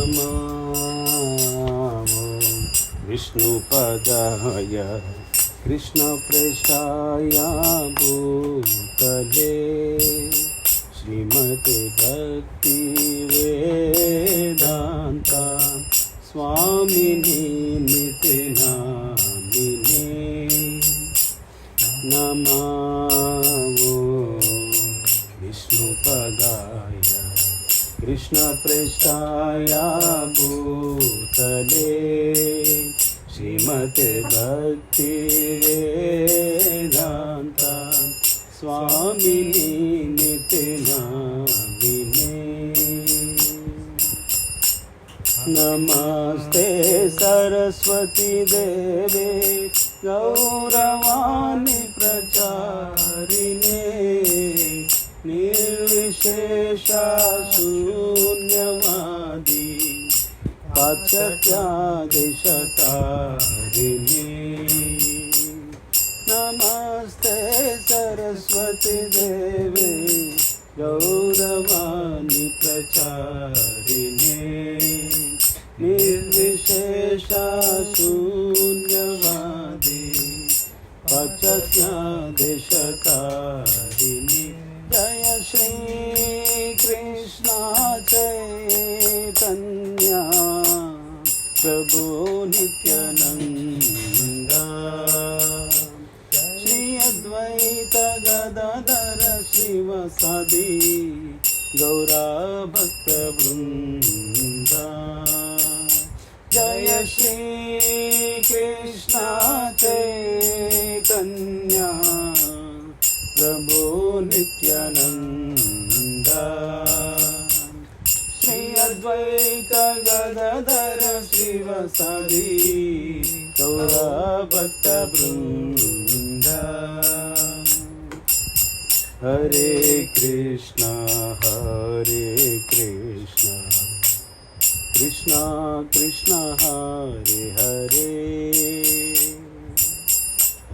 नमामो विष्णुपदाय कृष्णप्रेष्ठाय भूतले। श्रीमते भक्तिवेदान्ता स्वामिनि नितिनामिने नमामो कृष्णप्रेष्ठाय भूतले श्रीमते भक्तिवेदान्ता स्वामिनि नितिनामिने नमस्ते सरस्वती देवे गौरवाणि प्रचारिणे। निर्विशेषा शून्यवादी पाश्चात्यादिशतारिणे। नमस्ते सरस्वती देवे गौरवाणि प्रचारिणे। निर्विशेषा शून्यवादी पचत्यादिशतारिणि जय श्रीकृष्णा चैतन्या, प्रभो नित्यानन्दा। श्री अद्वैत गदाधर शिवसदि गौरा भक्तवृन्दा जय श्री कृष्णा चैतन्या। प्रभो नित्यानन्दा श्री अद्वैत गदाधर शिवसदि गौरा भक्तवृन्दा हरे कृष्णा हरे कृष्णा कृष्णा कृष्णा हरे हरे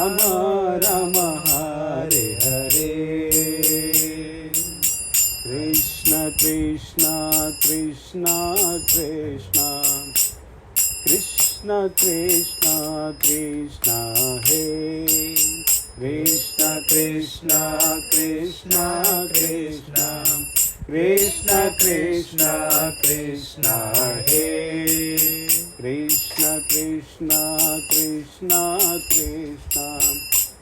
राम राम हरे हरे कृष्ण कृष्ण कृष्ण कृष्ण कृष्ण कृष्ण कृष्ण हे कृष्ण कृष्ण कृष्ण कृष्ण कृष्ण कृष्ण कृष्ण हे कृष्ण कृष्ण कृष्ण कृष्ण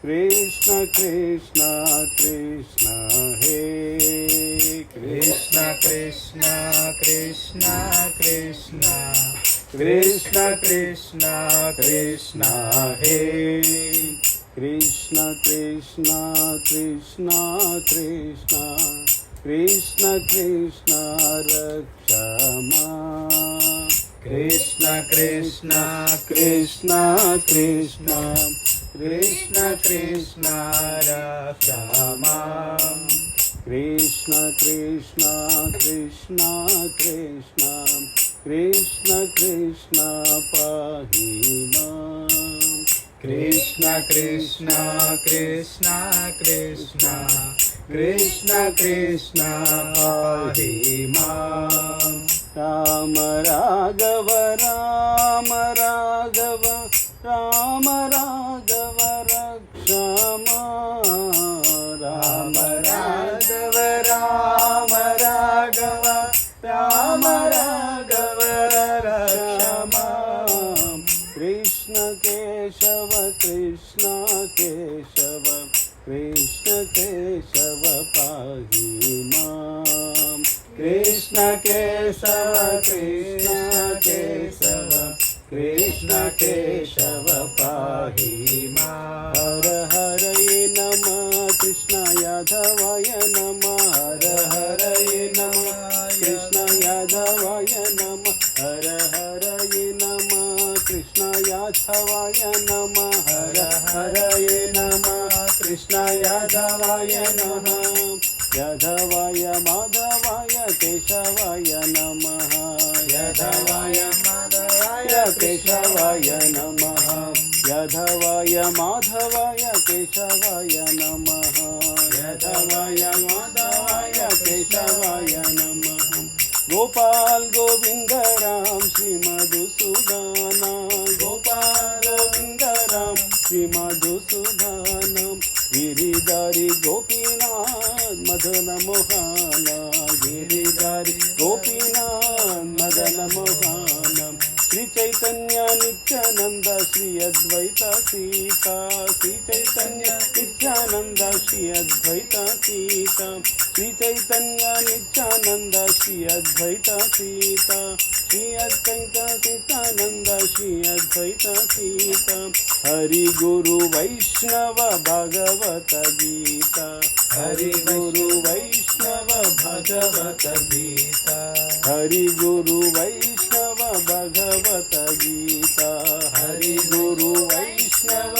कृष्ण कृष्ण कृष्ण हे कृष्ण कृष्ण कृष्ण कृष्ण कृष्ण कृष्ण कृष्ण हे कृष्ण कृष्ण कृष्ण कृष्ण कृष्ण कृष्ण रक्ष కృష్ణ కృష్ణ కృష్ణ కృష్ణ. కృష్ణ కృష్ణ రామ కృష్ణ కృష్ణ కృష్ణ కృష్ణ. కృష్ణ కృష్ణ పాహి కృష్ణ కృష్ణ కృష్ణ కృష్ణ. కృష్ణ కృష్ణ పాహి राम राघव राम राघव राम राघव, रक्षमा। राम राघव राम राघव राम राघव राम कृष्ण केशव कृष्ण केशव कृष्ण केशव पाहि मा। कृष्ण केशव कृष्ण केशव कृष्ण केशव पाहि माम् हर हरये नमः कृष्ण यादवाय नमः हर हरये नमः कृष्ण यादवाय नमः हर हरये नमः कृष्ण यादवाय नमः हर हरये नमः कृष्ण यादवाय नमः यादवाय माधवाय केशवाय नमः। यादवाय माधवाय केशवाय नमः। यादवाय माधवाय केशवाय नमः। यादवाय माधवाय केशवाय नमः। गोपाल गोविन्द राम श्रीमधुसूदना गोपाल गोविन्द राम। श्रीमधुसूदनम् गिरिधारी गोपीनाथ मदन मोहन गिरिधारी गोपीनाथ मदन मोहन चैतन्य नित्यानंद श्री अद्वैत सीता श्री चैतन्य नित्यानंद श्री अद्वैत सीता श्री चैतन्य नित्यानंद श्री अद्वैत सीता श्री अद्वैत सीतानंद श्री अद्वैत सीता हरि गुरु वैष्णव भगवत गीता हरि गुरु वैष्णव भगवत गीता हरि गुरु वैष्णव भगवत गीता हरि गुरु वैष्णव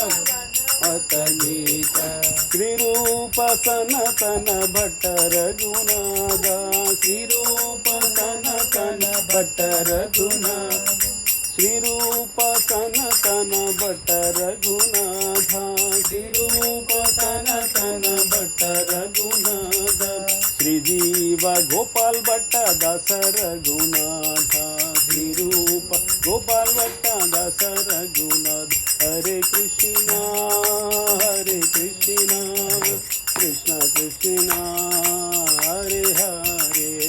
भगवत गीता श्रीरूप सनतन भट्ट रघुनाथ श्रीरूप सनतन भट्ट रघुनाथ श्रीरूप सनतन भट्ट रघुनाथ श्रीरूप सनतन भट्ट रघुनाथ श्रीजीव गोपाल भट्ट दास रघुनाथ श्रीरूप गोपाल भट्ट दास रघुनाथ हरे कृष्णा हरे कृष्णा कृष्ण कृष्णा हरे हरे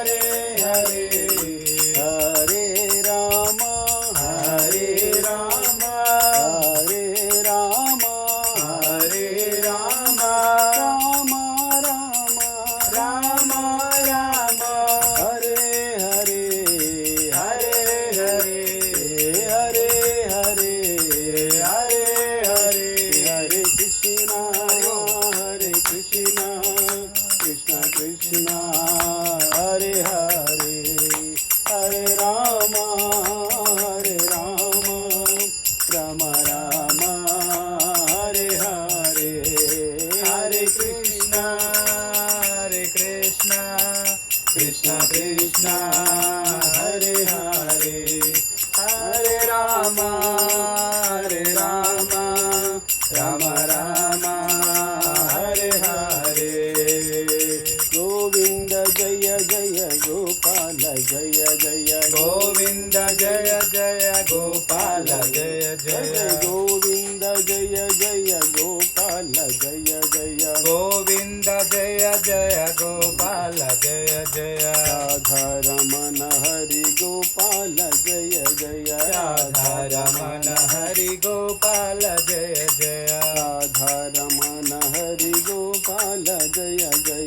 जय जय गोपाल जय जय गोविन्द जय जय गोपाल जय जय जय गोविन्द जय जय गोपाल जय जय गोविन्द जय जय गोपाल जय जय राधारमण हरि गोपाल जय जय राधारमण हरि गोपाल जय जय राधारमण हरि गोपाल जय जय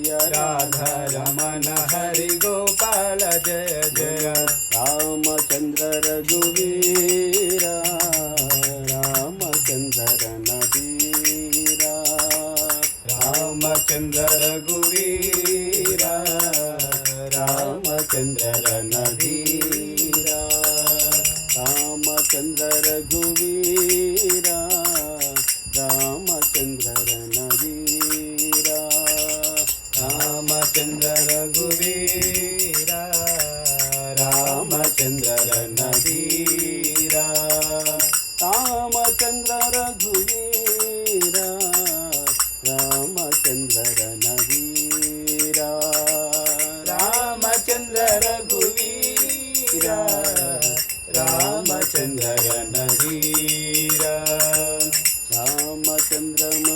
राधारमण हरि गोपाल जय जय रामचन्द्र रघुवीरा रामचन्द्र नबीरा रामचन्द्र रघुवीरा रामचन्द्र नबीरा रामचन्द्र रघुवीरा चन्द्रमा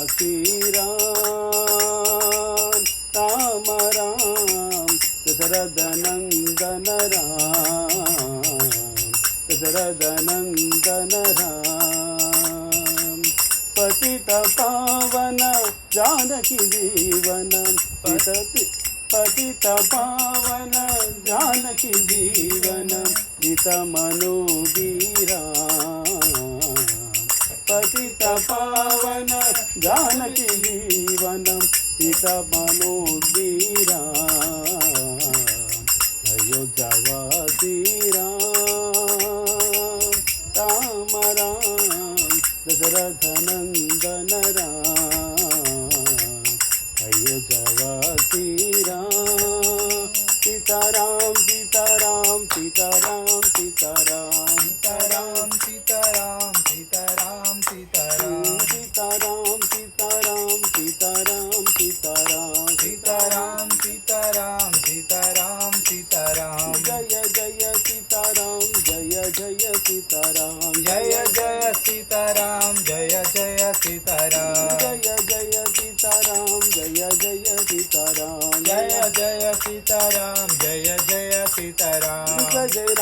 राम राम राम दशरथनन्दन राम दशरथनन्दन राम पतित पावन जानकी जीवन पतति पतित पावन जानकी जीवन हित मनोबीरा జానకి జీవనం సీత మనోధీరా అయోధ్యవాసీరా రామ రామ దశరథనందన రామ అయోధ్యవాసీరా సీతారాం సీతారాం సీతారాం సీతారాం. సీతారాం సీతారాం.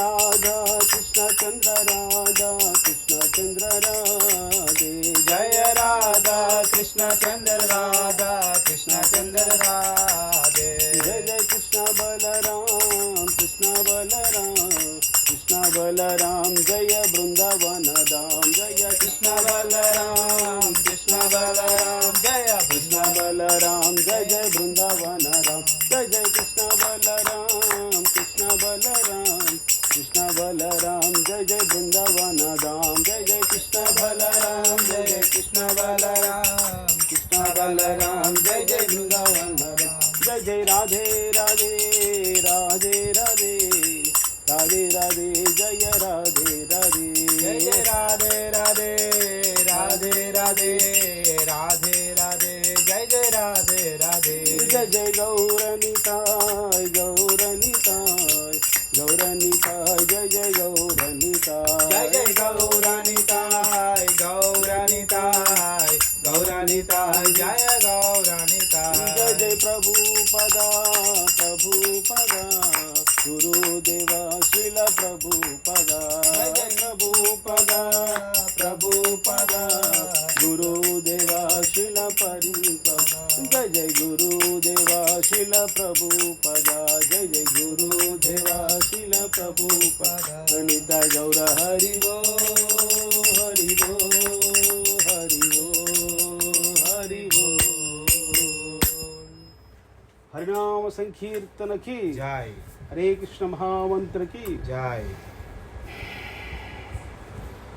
राधा कृष्ण चंद्र राधा कृष्ण चंद्र राधे जय राधा कृष्ण चंद्र जय जय गुरुदेवा प्रभु प्रभुपदा जय जय गुरुदेवा श्रील प्रभुपदा अनिता गौर हरि वो हरि वो हरि वो हरि वो। हरिनाम संकीर्तन की। जय। हरे कृष्ण महामंत्र की। जय।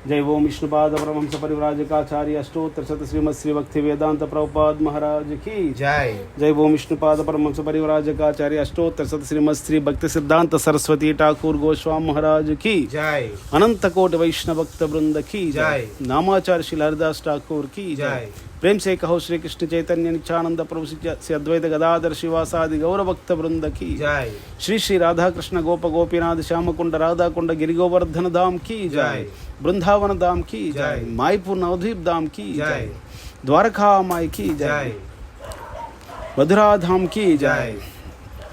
जय ओम विष्णुपाद परमहंस परिव्राजकाचार्य अष्टोत्तर शत श्रीमद श्री भक्ति वेदांत प्रभुपाद महाराज की। जय। जय ओम विष्णुपाद परमहंस परिव्राजकाचार्य अष्टोत्तर शत श्रीमद श्री भक्ति सिद्धांत सरस्वती ठाकुर गोस्वामी महाराज की। जय। अनंत कोट वैष्णव भक्त वृंद की जय। नामाचार्य श्री हरिदास ठाकुर की जय। प्रेम से कहो श्री कृष्ण चैतन्य नित्यानंद प्रभु से अद्वैत गदाधर शिवासादि गौर भक्त वृंद की। जय। श्री श्री राधा कृष्ण गोप गोपीनाथ श्याम कुंड राधा कुंड गिरि गोवर्धन धाम की जय। वृंदावन धाम की जय। मायपुर नवद्वीप धाम की जय। द्वारका माई की जय। मधुरा धाम की जय।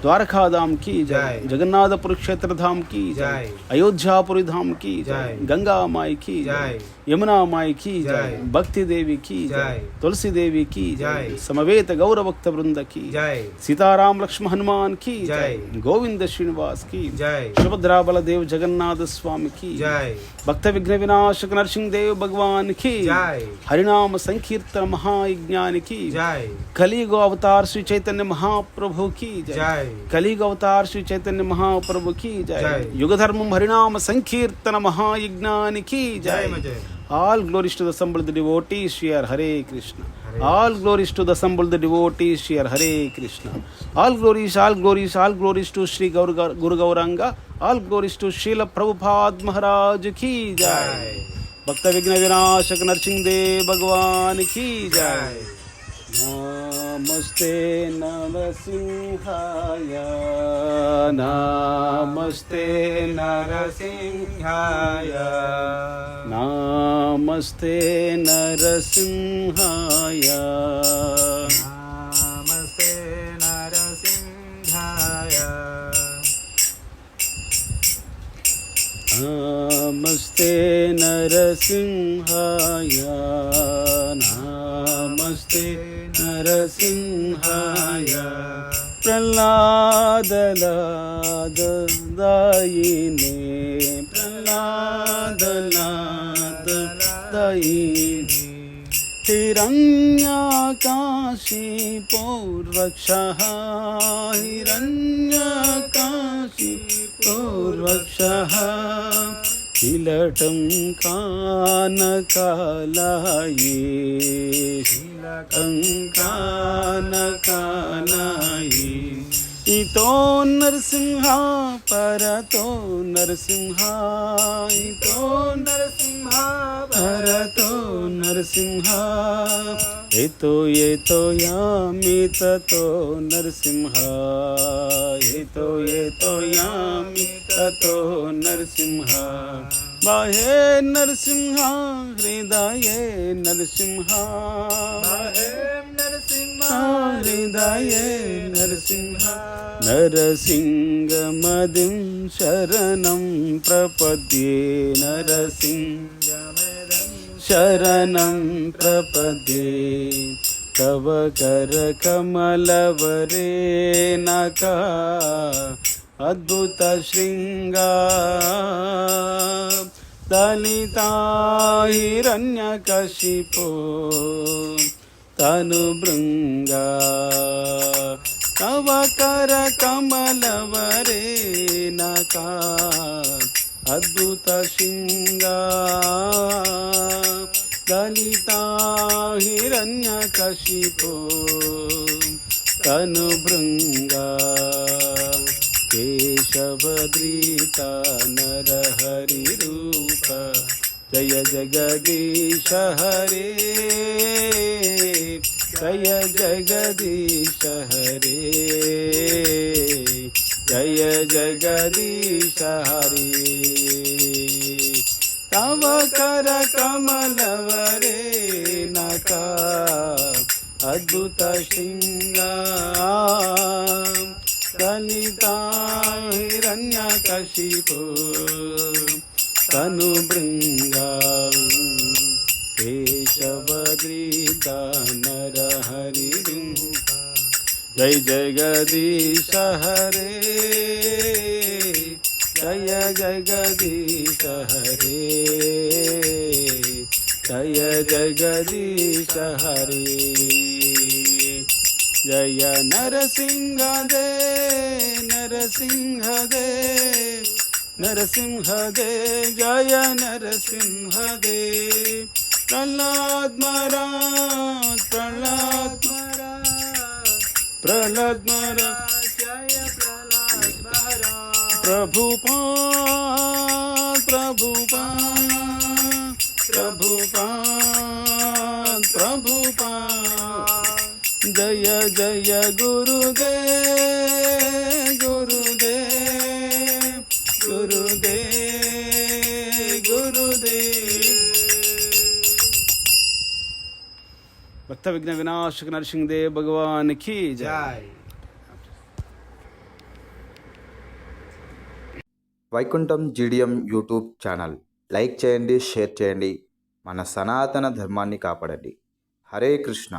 द्वारका धाम की जय। जय। जगन्नाथपुर क्षेत्र धाम की जय। अयोध्यापुरी धाम की जय। गंगा माई की जय। यमुना माई की जय। भक्ति देवी की जय। तुलसी देवी की जय। समवेत गौर भक्त वृंद की जय सीताराम लक्ष्मण हनुमान की जय। गोविंद श्रीनिवास की जय सुभद्रा बलदेव जगन्नाथ स्वामी की जय भक्त विघ्न विनाशक नरसिंह देव भगवान की जय हरिनाम संकीर्तन महायज्ञान की जय कलियुग अवतार श्री चैतन्य महाप्रभु की जय कलियुग अवतार श्री चैतन्य महाप्रभु की जय। युग धर्म हरिनाम संकीर्तन महायज्ञान की जय All glories to the assembled devotees, share Hari Krishna. All glories to the assembled devotees, share Hari Krishna. All glories, all glories, all glories to Sri Gaur, Guru Gauranga. All glories to Srila Prabhupada Maharaj ki jai. Bhakta Vigna Vinashak Narching Dev Bhagwan ki jai. नमस्ते नरसिंहाय। नमस्ते नरसिंहाय। नमस्ते नरसिंहाय। नमस्ते नरसिंहाय। नमस्ते नरसिंहाय। नमस्ते नरसिंहाय प्रह्लादलाददायिने प्रह्लादलाददायिने हिरण्यकाशी पूर्वक्षः हिरण्यकाशी पूर्वक्षः किलटं कानकालाये इतो नरसिंहा परतो नरसिंहा इतो नरसिंहा। परतो नरसिंहा। एतो येतो यामि ततो नरसिंहा। एतो येतो यामि ततो नरसिंहा। बाहे नरसिंहा हृदये नरसिंहा। बाहे नरसिंहा हृदये नरसिंहा। नरसिंहमदिं शरणं प्रपद्ये नरसिंह। शरणं प्रपद्ये तव करकमलवरे नका अद्भुतशृङ्गा दलिता हिरण्यकशिपो तनुभृङ्गा तव करकमलवरे नका अद्भुतशृङ्गा दलिता हिरण्यकशिपो तनुभृङ्गा केशवद्रीता नरहरिरूप। जय जगदीश हरे जय जगदीश हरे। जय जगदीश हरे। तव कर कमलवरेणका अद्भुत ललिता हिरण्यकशिपो। तनुभृङ्गा केशवदृता नरहरिङ्गा जय जगदीश हरे। जय जगदीश हरे। जय जगदीश हरे। जय नरसिंह दे नरसिंह दे नरसिंह दे जय नरसिंह दे प्रहलाद महाराज प्रहलाद महाराज प्रहलाद महाराज। प्रभुपाद प्रभु प्रभुपाद प्रभु जय जय गुरुदेव गुरुदेव गुरुदेव गुरुदेव। भक्त विघ्न विनाशक नरसिंहदेव भगवान की जय। Vaikuntham GDM YouTube channel. Like చేయండి షేర్ చేయండి. మన సనాతన ధర్మాన్ని కాపాడండి. హరే కృష్ణ.